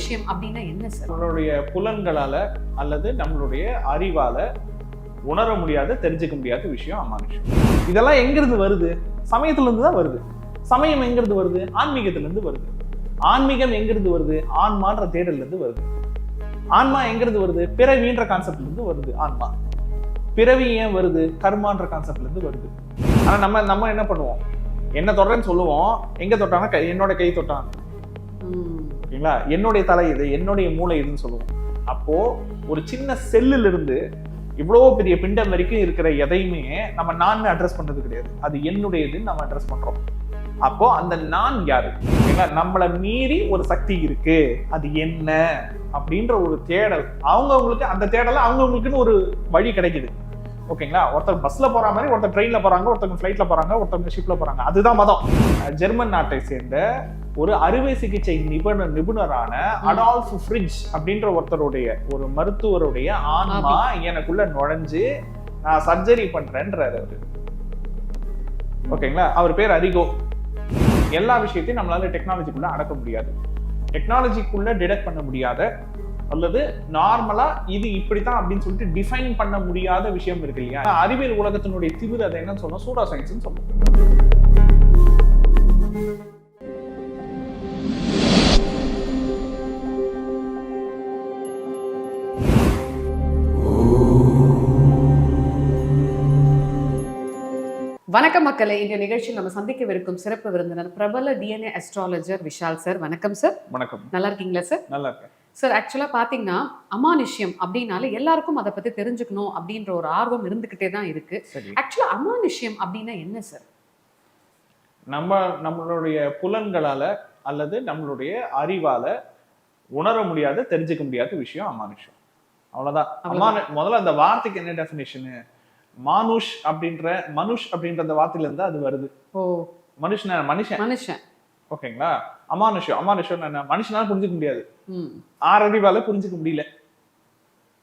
அமானுஷ்யம் அப்படின்னா என்ன சார்? நம்மளுடைய புலன்களால அல்லது நம்மளுடைய அறிவால உணர முடியாத தெரிஞ்சுக்க முடியாத விஷயம் அமானுஷம். இதெல்லாம் எங்கிருந்து வருது? சமயத்துல இருந்து தான் வருது. சமயம் எங்கிருந்து வருது? ஆன்மீகத்துல இருந்து வருது. ஆன்மீகம் எங்கிருந்து வருது? ஆன்மான்ற தேடல்ல இருந்து வருது. ஆன்மா எங்கிருந்து வருது? பிறவின்ற கான்செப்ட்ல இருந்து வருது ஆன்மா. பிறவி ஏன் வருது? கர்மான்ற கான்செப்ட்ல இருந்து வருது. ஆனா நம்ம நம்ம என்ன பண்ணுவோம்? என்ன தொடுறேன்னு சொல்லுவோம். எங்க தொட்டானா கை- என்னோட கை தொட்டான். ஓகேங்களா என்னுடைய தலை இது என்னுடைய மூளை இதுன்னு சொல்லுவோம். அப்போ ஒரு சின்ன செல்லுல இருந்து இவ்வளோ பெரிய பிண்டம் வரைக்கும் இருக்கிற எதையுமே நம்ம நான் அட்ரஸ் பண்ணது கிடையாது. அது என்னுடையதுன்னு நம்ம அட்ரஸ் பண்றோம். அப்போ அந்த நான் யாரு? ஓகேங்களா நம்மளை மீறி ஒரு சக்தி இருக்கு. அது என்ன? அப்படின்ற ஒரு தேடல். அவங்கவுங்களுக்கு அந்த தேடல அவங்கவுங்களுக்குன்னு ஒரு வழி கிடைக்குது. ஓகேங்களா? ஒருத்தர் பஸ்ல போற மாதிரி ஒருத்தர் ட்ரெயின்ல போறாங்க ஒருத்தவங்க ஃபிளைட்ல போறாங்க ஒருத்தவங்க ஷிப்ல போறாங்க. அதுதான் மதம். ஜெர்மன் நாட்டை சேர்ந்த ஒரு அறுவை சிகிச்சை நிபுணர் நிபுணரான அடால்ஃப் ஃப்ரிட்ஜ் அப்படின்ற ஒருத்தருடைய ஒரு மருத்துவருடைய ஆன்மா எனக்குள்ள நுழைஞ்சு நான் சர்ஜரி பண்றேன்றாரு அவரு. ஓகேங்களா? அவர் பேர் அரிகோ எல்லா விஷயத்தையும் நம்மளால டெக்னாலஜிக்குள்ள அடக்க முடியாது. டெக்னாலஜிக்குள்ள டிடெக்ட் பண்ண முடியாத அல்லது நார்மலா இது இப்படித்தான் அப்படின்னு சொல்லிட்டு டிஃபைன் பண்ண முடியாத விஷயம் இருக்கு இல்லையா? அறிவியல் உலகத்தினுடைய திமிர் அதை என்னன்னு சொன்னோம் சூடா சயின்ஸ்னு சொல்லுவோம். வணக்கம் மக்களே. இந்த நிகழ்ச்சியில் நம்ம சந்திக்கவிருக்கும் சிறப்பு விருந்தினர் பிரபல டிஎன்ஏ அஸ்ட்ராலஜர் விஷால் சார் வணக்கம் சார் வணக்கம். நல்லா இருக்கீங்களா சார் நல்லா இருக்கேன். சார் ஆக்சுவலாக பார்த்தீங்கன்னா அமானுஷ்யம் அப்படின்னாலே எல்லாருக்கும் அதை பற்றி தெரிஞ்சுக்கணும் அப்படின்ற ஒரு ஆர்வம் இருந்துக்கிட்டே தான் இருக்கு. சரி. ஆக்சுவலாக அமானுஷ்யம் அப்படின்னா என்ன சார் நம்ம நம்மளுடைய புலன்களால அல்லது நம்மளுடைய அறிவால உணர முடியாத தெரிஞ்சுக்க முடியாத விஷயம் அமானுஷம் அவ்வளவுதான். அவ்வளவுதான். அமானு முதல்ல அந்த வார்த்தைக்கு என்ன டெஃபினேஷனு மானுஷ் அப்படின்ற மனுஷ் அப்படின்ற அந்த வார்த்தையில இருந்து அது வருது. ஓ. மனுஷன மனுஷன். மனுஷன். ஓகேங்களா? அமானுஷம் அமானுஷம் என்ன? மனுஷனால புரிஞ்சுக்க முடியாது. ஆறறிவால புரிஞ்சுக்க முடியல.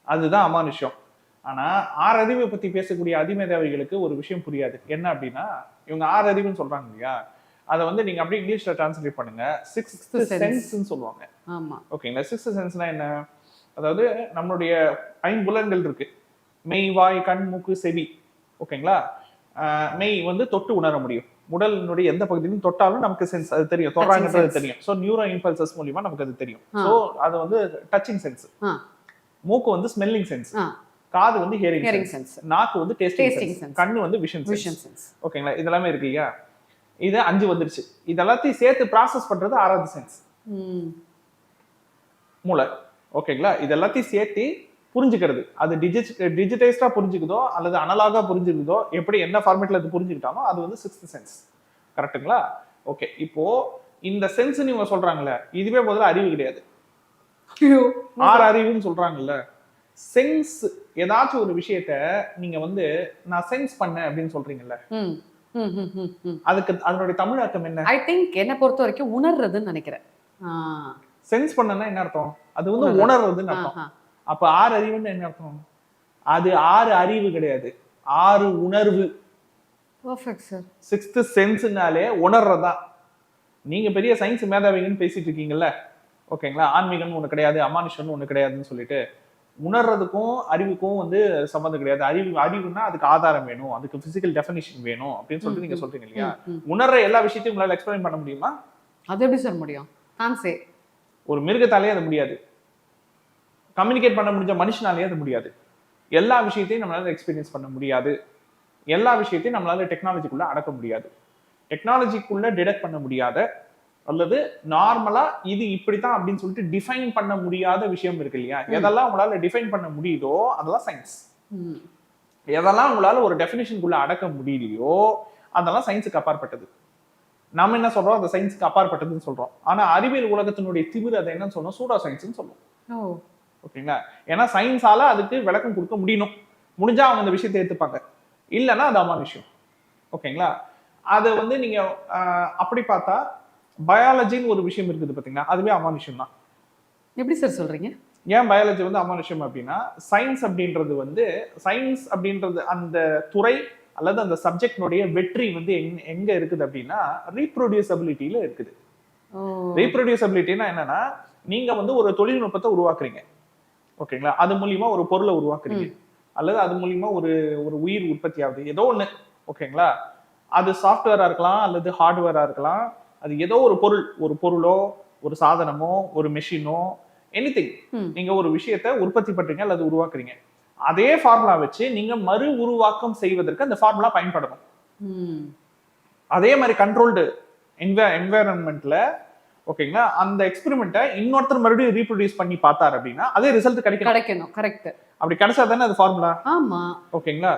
அதுதான் அமானுஷம் ஆனா ஆறறிவை பத்தி பேசக்கூடிய அதிமேதாவிகளுக்கு ஒரு விஷயம் புரியாது. என்ன அப்படின்னா இவங்க ஆறு அறிவுன்னு சொல்றாங்க இல்லையா? அதை வந்து நீங்க அப்படியே இங்கிலீஷ்ல டிரான்ஸ்லேட் பண்ணுங்க. சிக்ஸ்த். சென்ஸ்ன்னு சொல்லுவாங்க. ஓகேங்களா? சிக்ஸ்த் சென்ஸ்னா என்ன? அதாவது நம்மளுடைய ஐம்புலன்கள் இருக்கு. மெய் வாய் கண் மூக்கு செவி. ஓகேங்களா? மெய் வந்து தொட்டு உணர முடியும். உடலினுடைய எந்த பகுதியிலும் தொட்டாலும் நமக்கு சென்ஸ் அது தெரியும். தொடுறாங்கன்றது. தெரியும். ஸோ நியூரோ இம்பல்சஸ் மூலியமா நமக்கு அது தெரியும். ஸோ அது வந்து டச்சிங் சென்ஸ். மூக்கு வந்து ஸ்மெல்லிங் சென்ஸ். காது வந்து ஹியரிங் சென்ஸ் நாக்கு வந்து டேஸ்டிங் சென்ஸ். கண்ணு வந்து விஷன் சென்ஸ் ஓகேங்களா இதெல்லாமே இருக்கு இல்லையா? இது அஞ்சு வந்துருச்சு. இது எல்லாத்தையும் சேர்த்து ப்ராசஸ் பண்றது ஆறாவது சென்ஸ் மூளை. ஓகேங்களா இது எல்லாத்தையும் சேர்த்து புரிஞ்சுக்கிறது. அது டிஜிட் டிஜிட்டைஸ்டா புரிஞ்சுக்குதோ அல்லது அனலாகா புரிஞ்சுக்குதோ எப்படி என்ன ஃபார்மேட்ல அது புரிஞ்சுக்கிட்டாமோ அது வந்து சிக்ஸ்த் சென்ஸ் கரெக்ட்டுங்களா ஓகே இப்போ இந்த சென்ஸ் நீங்க சொல்றாங்கல்ல இதுவே முதல்ல அறிவு கிடையாது. ஆறு அறிவுன்னு சொல்றாங்கல்ல. சென்ஸ் ஏதாச்சும் ஒரு விஷயத்த நீங்க வந்து நான் சென்ஸ் பண்ணேன் அப்படின்னு சொல்றீங்கல்ல. அதுக்கு அதனுடைய தமிழாக்கம் என்ன? ஐ திங்க் என்னை பொறுத்த வரைக்கும் உணர்றதுன்னு நினைக்கிறேன். சென்ஸ் பண்ணனா என்ன அர்த்தம்? அது வந்து உணர்றது. உணர்றதுன்னு அர்த்தம். அப்ப ஆறு அறிவுன்னு என்ன அர்த்தம்? அது ஆறு அறிவு கிடையாது. ஆறு உணர்வு. சிக்ஸ்த் சென்ஸ்னாலே உணர்றதா? நீங்க பெரிய சயின்ஸ் மேதாவிகன்னு பேசிட்டு இருக்கீங்கல்ல? ஓகேங்களா? ஆன்மீகம்னு ஒண்ணு கிடையாது அமானுஷம்னு ஒண்ணு கிடையாதுன்னு சொல்லிட்டு. உணர்றதுக்கும் அறிவுக்கும் வந்து சம்மந்தம் கிடையாது. அறிவு அறிவுனா அதுக்கு ஆதாரம் வேணும். அதுக்கு பிசிக்கல் டெஃபினிஷன் வேணும் அப்படின்னு சொல்லிட்டு நீங்க சொல்றீங்க இல்லையா. உணர்ற எல்லா விஷயத்தையும் உங்களால எக்ஸ்பிளைன் பண்ண முடியுமா? அது எப்படி சார் முடியும்? ஒரு மிருகத்தாலே அது முடியாது. கம்யூனிகேட் பண்ண முடிஞ்ச மனுஷனாலே அது முடியாது. எல்லா விஷயத்தையும் நம்மளால எக்ஸ்பீரியன்ஸ் பண்ண முடியாது. எல்லா விஷயத்தையும் நம்மளால டெக்னாலஜிக்குள்ள அடக்க முடியாது. டெக்னாலஜிக்குள்ள டிடெக்ட் பண்ண முடியாத அல்லது நார்மலா இது இப்படித்தான் அப்படின்னு சொல்லிட்டு டிஃபைன் பண்ண முடியாத விஷயம் இருக்கு இல்லையா? எதெல்லாம் உங்களால டிஃபைன் பண்ண முடியுதோ அதெல்லாம் சயின்ஸ் எதெல்லாம் உங்களால ஒரு டெஃபினேஷனுக்குள்ள அடக்க முடியலையோ அதெல்லாம் சயின்ஸுக்கு அப்பாற்பட்டது. நாம என்ன சொல்றோம்? அந்த சயின்ஸுக்கு அப்பாற்பட்டதுன்னு சொல்றோம். ஆனா அறிவியல் உலகத்தினுடைய திமிர் அதை என்னன்னு சொன்னோம் சூடா சயின்ஸ்னு சொல்லுவோம் ஓகேங்களா? ஏன்னா சயின்ஸால அதுக்கு விளக்கம் கொடுக்க முடியணும். முடிஞ்சா அவங்க அந்த விஷயத்தை ஏத்துப்பாங்க. இல்லைன்னா அது அம்மா விஷயம் ஓகேங்களா? அது வந்து நீங்க அப்படி பார்த்தா பயாலஜின்னு ஒரு விஷயம் இருக்குது பாத்தீங்களா அதுவே அமானுஷ்யம் தான். எப்படி சார் சொல்றீங்க? ஏன் பயாலஜி வந்து அமானுஷ்யம் அப்படின்னா சயின்ஸ் அப்படின்றது வந்து சயின்ஸ் அப்படின்றது அந்த துறை அல்லது அந்த சப்ஜெக்டினுடைய வெற்றி வந்து எங்க எங்க இருக்குது அப்படின்னா ரீப்ரொடியூசபிலிட்டியில இருக்குது. ஓ. ரீப்ரொடியூசபிலிட்டினா என்னன்னா நீங்க வந்து ஒரு தொழில்நுட்பத்தை உருவாக்குறீங்க. ஓகேங்களா? அது மூலியமா ஒரு பொருளை உருவாக்குறீங்க. அல்லது அது மூலியமா ஒரு ஒரு உயிர் உற்பத்தி ஆகுது. ஏதோ ஒண்ணு. ஓகேங்களா? அது சாஃப்ட்வேரா இருக்கலாம் அல்லது ஹார்ட்வேரா இருக்கலாம். அது ஏதோ ஒரு பொருள். ஒரு பொருளோ ஒரு சாதனமோ ஒரு மெஷினோ எனிதிங் ம். நீங்க ஒரு விஷயத்தை உற்பத்தி பண்றீங்க அல்லது உருவாக்குறீங்க. அதே ஃபார்முலா வச்சு நீங்க மறு உருவாக்கம் செய்வதற்கு அந்த ஃபார்முலா பயன்படணும். அதே மாதிரி கண்ட்ரோல்டு என்வ என்வாயரன்மெண்ட்ல ஓகேங்களா? அந்த எக்ஸ்பெரிமெண்ட்டை இன்னொருத்தர் மறுபடியும் ரீப்ரொடியூஸ் பண்ணி பார்த்தார் அப்படின்னா அதே ரிசல்ட் கிடைக்கும் கிடைக்கணும் கரெக்ட் அப்படி கிடைச்சா தானே அது ஃபார்முலா ஆமா. ஓகேங்களா?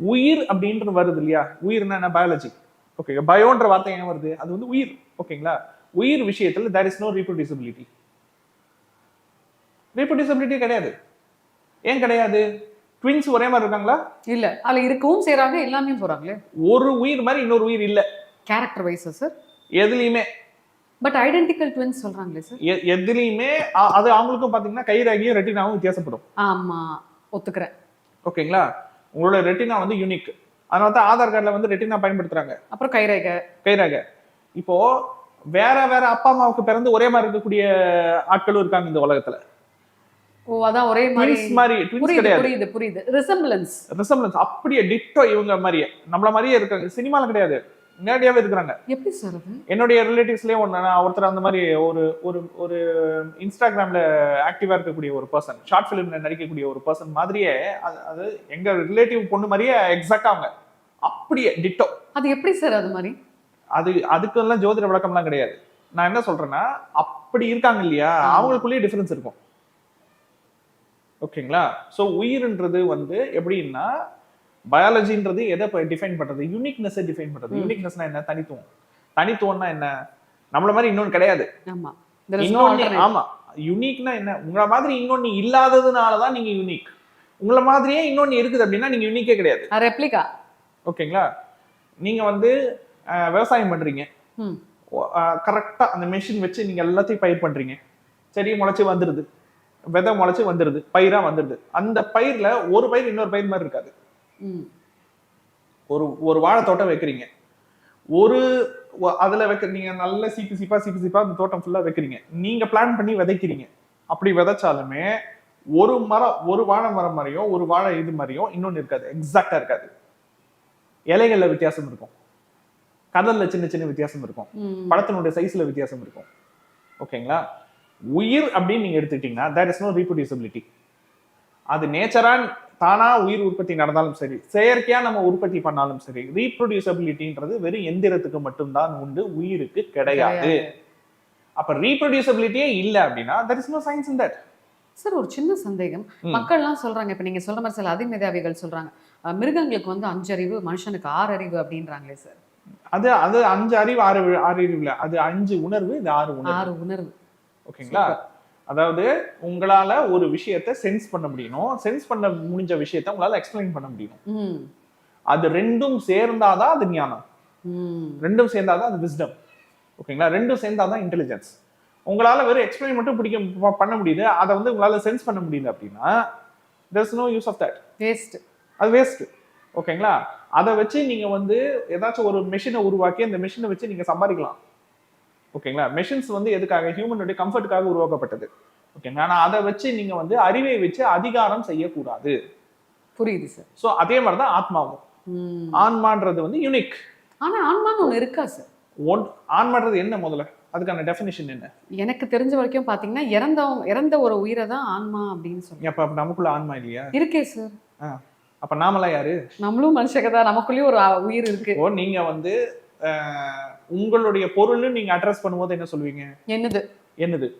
உயிர் அப்படின்றது வருது இல்லையா? உயிர்னா என்ன? பயாலஜி ஓகே பயோன்ற வார்த்தை ஏன் வருது? அது வந்து உயிர். ஓகேங்களா? உயிர் விஷயத்துல there is no reproducibility reproducibility கிடையாது. ஏன் கிடையாது? ட்வின்ஸ் ஒரே மாதிரி இருக்காங்களா? இல்ல. அதுல இருக்கவும் செய்றாங்க எல்லாமே போறாங்களே. ஒரு உயிர் மாதிரி இன்னொரு உயிர் இல்ல. கேரக்டர் வைஸா சார் எதுலயுமே. பட் ஐடென்டிக்கல் ட்வின்ஸ் சொல்றாங்களே சார் எதுலயுமே அது அவங்களுக்கும் பாத்தீங்கன்னா கைராகியும் ரெட்டினாவும் வித்தியாசப்படும். ஆமா ஒத்துக்கிறேன். ஓகேங்களா உங்களோட ரெட்டினா வந்து யூனிக் அதனால தான் ஆதார் கார்டுல வந்து ரெட்டினா பயன்படுத்துறாங்க. அப்புறம் கைரேகை. கைராக. இப்போ வேற வேற அப்பா அம்மாவுக்கு பிறந்து ஒரே மாதிரி இருக்கக்கூடிய ஆட்களும் இருக்காங்க இந்த உலகத்துல. ஓ அதான் ஒரே மாதிரி மாதிரி புரியுது புரியுது புரியுது. ரிசம்பிளன்ஸ் ரிசம்பிளன்ஸ் அப்படியே டிட்டோ இவங்க மாதிரியே. நம்மள மாதிரியே இருக்காங்க. சினிமால கிடையாது. நேரடியாவே இருக்கிறாங்க. எப்படி சார் என்னுடைய ரிலேட்டிவ்ஸ்லயே ஒன்று ஒருத்தர் அந்த மாதிரி ஒரு ஒரு ஒரு இன்ஸ்டாகிராம்ல ஆக்டிவா இருக்கக்கூடிய ஒரு பர்சன் ஷார்ட் ஃபிலிம்ல நடிக்கக்கூடிய ஒரு பர்சன் மாதிரியே அது அது எங்க ரிலேட்டிவ் பொண்ணு மாதிரியே எக்ஸாக்டா அவங்க. அப்படியே டிட்டோ அது எப்படி சார் அது மாதிரி? அது அதுக்கெல்லாம் ஜோதிட விளக்கம்லாம் கிடையாது. நான் என்ன சொல்றேன்னா அப்படி இருக்காங்க இல்லையா. அவங்களுக்குள்ளேயே டிஃபரன்ஸ் இருக்கும். ஓகேங்களா? ஸோ உயிர்ன்றது வந்து எப்படின்னா பயாலஜின்றது எதை டிஃபைன் பண்றது? யூனிக்னஸை டிஃபைன் பண்றது. யூனிக்னஸ்னா என்ன? தனித்துவம். தனித்துவம்னா என்ன? நம்மள மாதிரி இன்னொன்று கிடையாது. ஆமா. இன்னொன்னு யூனிக்னா என்ன? உங்கள மாதிரி இன்னொன்னு இல்லாததுனால தான் நீங்க யூனிக் உங்கள மாதிரியே இன்னொன்னு இருக்குது அப்படின்னா நீங்க யூனிக்கே கிடையாது. ரெப்ளிகா ஓகேங்களா? நீங்க வந்து விவசாயம் பண்றீங்க. கரெக்டா அந்த மெஷின் வச்சு நீங்க எல்லாத்தையும் பயிர் பண்றீங்க. செடி முளைச்சு வந்துருது. விதை முளைச்சு வந்துருது. பயிரா வந்துருது. அந்த பயிர்ல ஒரு பயிர் இன்னொரு பயிர் மாதிரி இருக்காது. ஒரு ஒரு வாழை தோட்டம் வைக்கிறீங்க. ஒரு அதுல வைக்க நீங்க நல்ல சீப்பு சீப்பா சீப்பு சீப்பா அந்த தோட்டம் ஃபுல்லா வைக்கிறீங்க. நீங்க பிளான் பண்ணி விதைக்கிறீங்க. அப்படி விதைச்சாலுமே ஒரு மரம் ஒரு வாழை மரம் மாதிரியும் ஒரு வாழை இது மாதிரியும் இன்னொன்னு இருக்காது. எக்ஸாக்டா இருக்காது. இலைகள்ல வித்தியாசம் இருக்கும். கதல்ல சின்ன சின்ன வித்தியாசம் இருக்கும். பழத்தினுடைய சைஸ்ல வித்தியாசம் இருக்கும். ஓகேங்களா? உயிர் அப்படின்னு நீங்க எடுத்துக்கிட்டீங்கன்னா தேர் இஸ் நோ ரீப்ரொடியூசபிலிட்டி அது நேச்சரா தானா உயிர் உற்பத்தி நடந்தாலும் சரி செயற்கையா நம்ம உற்பத்தி பண்ணாலும் சரி ரீப்ரொடியூசபிலிட்டின்றது வெறும் எந்திரத்துக்கு மட்டும்தான் உண்டு உயிருக்கு கிடையாது. அப்ப ரீப்ரொடியூசபிலிட்டியே இல்ல அப்படின்னா there is no science in that sir ஒரு சின்ன சந்தேகம். ம். மக்கள்லாம் சொல்றாங்க இப்ப நீங்க சொல்ற மாதிரி சில அதிமேதாவிகள் சொல்றாங்க மிருகங்களுக்கு வந்து அஞ்சு அறிவு மனுஷனுக்கு ஆறு அறிவு அப்படின்றாங்களே சார் அது அது அஞ்சு அறிவு ஆறு ஆறு அறிவு இல்ல அது அஞ்சு உணர்வு இது ஆறு உணர்வு. ஆறு உணர்வு. ஓகேங்களா? அதாவது உங்களால ஒரு விஷயத்தை சென்ஸ் பண்ண முடியணும் சென்ஸ் பண்ண முடிஞ்ச விஷயத்தை உங்களால எக்ஸ்பிளைன் பண்ண முடியும். அது ரெண்டும் சேர்ந்தாதான் அது ஞானம். ரெண்டும் சேர்ந்தாதான் அது விஸ்டம் ஓகேங்களா? ரெண்டும் சேர்ந்தாதான் இன்டெலிஜென்ஸ் உங்களால வெறும் எக்ஸ்பிளைன் மட்டும் பிடிக்க பண்ண முடியுது. அதை வந்து உங்களால சென்ஸ் பண்ண முடியல அப்படின்னா there's no use of that waste அது வேஸ்ட் ஓகேங்களா? அதை வச்சு நீங்க வந்து ஏதாச்சும் ஒரு மெஷினை உருவாக்கி அந்த மெஷினை வச்சு நீங்க சம்பாதிக்கலாம். ஓகேங்களா? மெஷின்ஸ் வந்து எதுக்காக? ஹியூமனுடைய கம்ஃபர்ட்டுக்காக உருவாக்கப்பட்டது. ஓகேங்களா? ஆனா அதை வச்சு நீங்க வந்து அறிவை வச்சு அதிகாரம் செய்யக்கூடாது. புரியுது சார் ஸோ அதே மாதிரி தான் ஆத்மாவும் ஆன்மான்றது வந்து யூனிக் ஆனா ஆன்மான்னு ஒண்ணு இருக்கா சார் ஒன் ஆன்மான்றது என்ன முதல்ல? அதுக்கான டெஃபினிஷன் என்ன? எனக்கு தெரிஞ்ச வரைக்கும் பாத்தீங்கன்னா இறந்தவங்க இறந்த ஒரு உயிரை தான் ஆன்மா அப்படின்னு சொல்லுவாங்க அப்ப நமக்குள்ள ஆன்மா இல்லையா? இருக்கே சார் அப்ப நாமெல்லாம் யாரு? நம்மளும் மனுஷங்க தான். நமக்குள்ளேயும் ஒரு உயிர் இருக்கு. ஓ நீங்க வந்து உங்களுடைய பொருள் நீங்க அட்ரஸ் பண்ணும்போது என்ன சொல்லுவீங்க? என்னது? என்னது?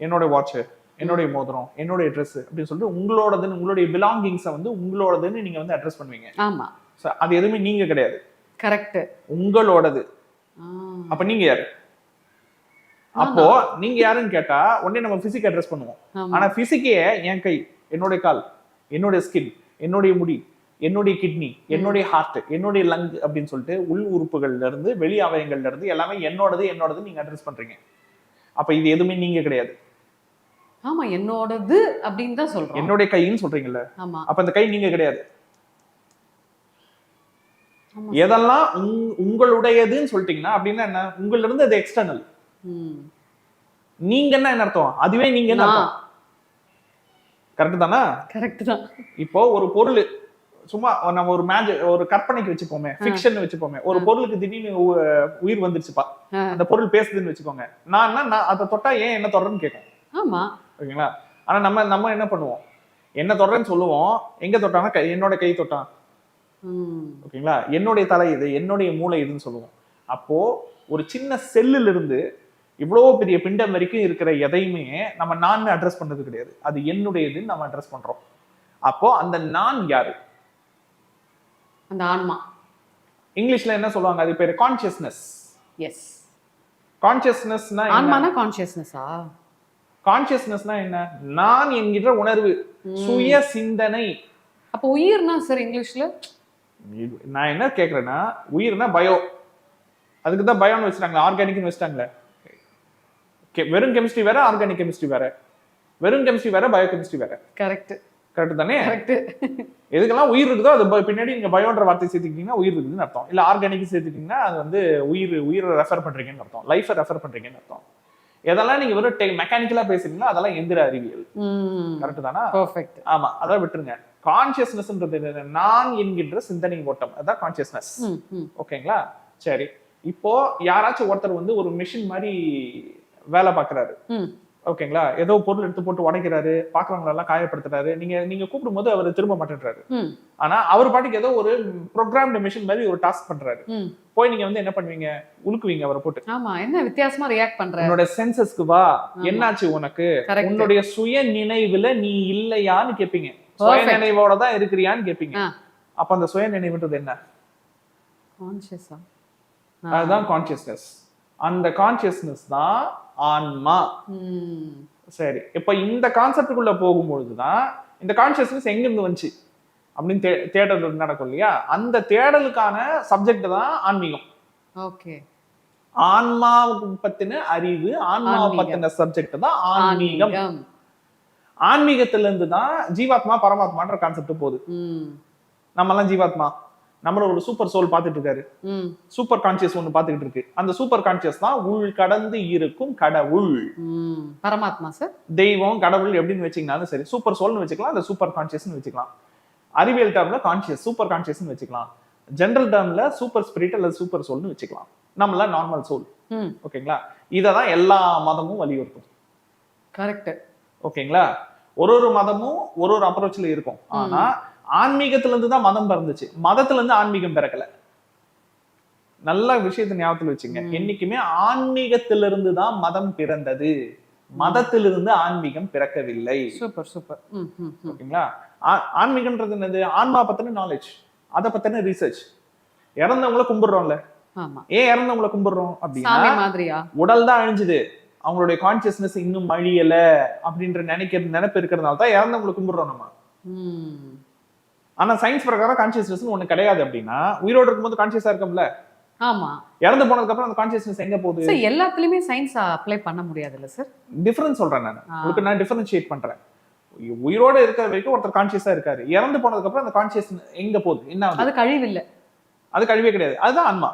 என்னோட வாட்ச் என்னுடைய மோதிரம் என்னுடைய ட்ரெஸ் அப்படின்னு சொல்லிட்டு உங்களோடதுன்னு உங்களுடைய பிலாங்கிங்ஸை வந்து உங்களோடதுன்னு நீங்க வந்து அட்ரஸ் பண்ணுவீங்க. ஆமா. So, அது எதுவுமே நீங்க கிடையாது. கரெக்ட் உங்களோடது. அப்ப நீங்க யாரு? அப்போ நீங்க யாருன்னு கேட்டா உடனே நம்ம பிசிக் அட்ரஸ் பண்ணுவோம். ஆனா பிசிக்கே என் கை என்னுடைய கால் என்னுடைய ஸ்கின் என்னுடைய முடி என்னுடைய கிட்னி என்னுடைய ஹார்ட் என்னுடைய லங் அப்படின்னு சொல்லிட்டு உள் உறுப்புகள்ல இருந்து வெளி அவயங்கள்ல இருந்து எல்லாமே என்னோடது என்னோடது நீங்க அட்ரஸ் பண்றீங்க. அப்ப இது எதுவுமே நீங்க கிடையாது. ஆமா என்னோடது அப்படின்னு தான் சொல்றோம். என்னுடைய கைன்னு சொல்றீங்கல்ல? அப்ப அந்த கை நீங்க கிடையாது. எதெல்லாம் உங்- உங்களுடையதுன்னு சொல்லிட்டீங்கன்னா அப்படின்னா என்ன? உங்கள்ல இருந்து அது எக்ஸ்டர்னல் ம். நீங்கன்னா என்ன அர்த்தம்? அதுவே நீங்க என்ன கரெக்ட் தானா? கரெக்ட் தான். இப்போ ஒரு பொருள் சும்மா நம்ம ஒரு மேஜ் ஒரு கற்பனைக்கு வச்சுப்போமே ஃபிக்ஷன் வச்சுப்போமே. ஒரு பொருளுக்கு திடீர்னு உயிர் வந்துருச்சுப்பா. அந்த பொருள் பேசுதுன்னு வச்சுக்கோங்க. நான் நான் அதை தொட்டா ஏன் என்ன தொடர்ன்னு கேட்கும். ஆமா. ஓகேங்களா? ஆனா நம்ம நம்ம என்ன பண்ணுவோம்? என்ன தொடர்ன்னு சொல்லுவோம். எங்க தொட்டானா கை- என்னோட கை தொட்டான். ஓகேங்களா? என்னுடைய தலை இது என்னுடைய மூளை இதுன்னு சொல்லுவோம். அப்போ ஒரு சின்ன செல்லுல இருந்து இவ்வளோ பெரிய பிண்டம் வரைக்கும் இருக்கிற எதையுமே நம்ம நான் அட்ரஸ் பண்ணது கிடையாது. அது என்னுடையதுன்னு நம்ம அட்ரஸ் பண்றோம். அப்போ அந்த நான் யாரு? அந்த ஆன்மா. இங்கிலீஷ்ல என்ன சொல்லுவாங்க? அது பேர் கான்சியஸ்னஸ் எஸ் கான்சியஸ்னஸ்னா ஆன்மானா கான்சியஸ்னஸா கான்சியஸ்னஸ்னா என்ன? நான் என்கிற உணர்வு சுய சிந்தனை. அப்போ உயிர்னா சார் இங்கிலீஷ்ல? நான் என்ன கேக்குறேன்னா உயிர்னா பயோ. அதுக்கு தான் பயோன்னு வச்சுட்டாங்களே ஆர்கானிக்னு வச்சுட்டாங்களே. வெறும் கெமிஸ்ட்ரி வேற ஆர்கானிக் கெமிஸ்ட்ரி வேற. வெறும் கெமிஸ்ட்ரி வேற பயோ கெமிஸ்ட்ரி வேற. கரெக்ட் கரெக்ட் தானே? கரெக்ட் எதுக்கெல்லாம் உயிர் இருக்குதோ அது பின்னாடி நீங்க பயோன்ற வார்த்தை சேர்த்துக்கிட்டீங்கன்னா உயிர் இருக்குதுன்னு அர்த்தம். இல்ல ஆர்கானிக் சேர்த்துக்கிட்டீங்கன்னா அது வந்து உயிர் உயிரை ரெஃபர் பண்றீங்கன்னு அர்த்தம். லைஃபை ரெஃபர் பண்றீங்கன்னு அர்த்தம். எதெல்லாம் நீங்க வெறும் டெ மெக்கானிக்கலா பேசுறீங்களோ? அதெல்லாம் எந்திர அறிவியல். கரெக்ட் தானா? பெர்ஃபெக்ட் ஆமா. அதான் விட்டுருங்க. கான்சியஸ்னஸ்ன்றது? நான் என்கின்ற சிந்தனை ஓட்டம். அதான் கான்சியஸ்னஸ் ஓகேங்களா? சரி. இப்போ யாராச்சும் ஒருத்தர் வந்து ஒரு மிஷின் மாதிரி வேலை பார்க்கறாரு. ம். ஓகேங்களா? ஏதோ பொருள் எடுத்து போட்டு உடைக்கிறாரு பாக்குறவங்க எல்லாம் காயப்படுத்துறாரு. நீங்க நீங்க கூப்பிடும் போது அவர் திரும்ப மாட்டேன்றாரு. ஆனா அவர் பாட்டுக்கு ஏதோ ஒரு ப்ரோக்ராம்டு மிஷின் மாதிரி ஒரு டாஸ்க் பண்றாரு. போய் நீங்க வந்து என்ன பண்ணுவீங்க? உலுக்குவீங்க அவரை போட்டு. ஆமா என்ன வித்தியாசமா ரியாக்ட் பண்ற? உன்னோட சென்சஸ்க்கு வா. என்னாச்சு உனக்கு. உன்னுடைய சுய நினைவுல நீ இல்லையான்னு கேப்பீங்க. சுய. நினைவோட தான் இருக்கிறியான்னு கேப்பீங்க. அப்ப அந்த சுய நினைவுன்றது என்ன? கான்சியஸா அதுதான் கான்சியஸ்னஸ் அந்த கான்சியஸ்னஸ் தான் ஆன்மா. சரி இப்ப இந்த கான்செப்டுக்குள்ள போகும்பொழுது தான் இந்த கான்சியஸ்னஸ் எங்க இருந்து வந்துச்சு? அப்படின்னு தே தேடல் நடக்கும் இல்லையா? அந்த தேடலுக்கான சப்ஜெக்ட் தான் ஆன்மீகம். ஓகே. ஆன்மாவுக்கு பத்தின அறிவு ஆன்மாவை. பத்தின சப்ஜெக்ட் தான் ஆன்மீகம். ஆன்மீகத்துல இருந்து தான் ஜீவாத்மா பரமாத்மான்ற கான்செப்ட் போகுது. ம். நம்ம எல்லாம் ஜீவாத்மா. நம்மள ஒரு சூப்பர் சோல் பார்த்துட்டு இருக்காரு சூப்பர் கான்சியஸ் ஒன்று பார்த்துக்கிட்டு இருக்கு அந்த சூப்பர் கான்சியஸ் தான் உள் கடந்து இருக்கும் கடவுள். பரமாத்மா சார் தெய்வம் கடவுள் எப்படின்னு வச்சீங்கனாலும் சரி சூப்பர் சோல்னு வச்சுக்கலாம் இல்ல சூப்பர் கான்சியஸ்னு வச்சுக்கலாம். அறிவியல் டேர்ம்ல கான்சியஸ் சூப்பர் கான்சியஸ்னு வச்சுக்கலாம். ஜென்ரல் டேர்ம்ல சூப்பர் ஸ்பிரிட் அல்லது சூப்பர் சோல்னு வச்சுக்கலாம். நம்மள நார்மல் சோல் ஓகேங்களா? இதை தான் எல்லா மதமும் வலியுறுத்தும். கரெக்ட் ஓகேங்களா? ஒரு ஒரு மதமும் ஒரு ஒரு அப்ரோச்ல இருக்கும். ஆனா ஆன்மீகத்துல இருந்து தான் மதம் பிறந்துச்சு. மதத்துல இருந்து ஆன்மீகம் பிறக்கல. நல்ல விஷயத்தை ஞாபகத்துல வச்சுங்க. என்னைக்குமே ஆன்மீகத்திலிருந்து தான் மதம் பிறந்தது. மதத்திலிருந்து ஆன்மீகம் பிறக்கவில்லை. Super super. ஓகேங்களா? ஆ- ஆன்மீகம்ன்றது என்னது? ஆன்மா பத்தின நாலேஜ் அதை பத்தின ரிசர்ச் இறந்தவங்கள கும்பிடுறோம்ல. ஏன் இறந்தவங்கள கும்பிடுறோம் அப்படின்னா உடல் தான் அழிஞ்சுது. அவங்களுடைய கான்சியஸ்னஸ் இன்னும் அழியல அப்படின்ற நினைக்கிற நினைப்பு இருக்கிறதுனால தான் இறந்தவங்களை கும்பிடுறோம் நம்ம. ஆனா சயின்ஸ் பிரகாரம் கான்சியஸ்னஸ் ஒண்ணு கிடையாது அப்படின்னா உயிரோடு இருக்கும்போது கான்சியஸா இருக்கோம்ல? ஆமா. இறந்து போனதுக்கு அப்புறம் அந்த கான்சியஸ்னஸ் எங்க போகுது? சார் எல்லாத்துலயுமே சயின்ஸ் அப்ளை பண்ண முடியாதுல்ல சார் டிஃபரன்ஸ் சொல்றேன் நான். உங்களுக்கு நான் டிஃபரன்ஷியேட் பண்றேன். உயிரோட இருக்கிற வரைக்கும் ஒருத்தர் கான்சியஸா இருக்காரு. இறந்து போனதுக்கு அப்புறம் அந்த கான்சியஸ் எங்க போகுது? என்ன அது கழிவு இல்ல அது கழிவே கிடையாது. அதுதான் ஆன்மா.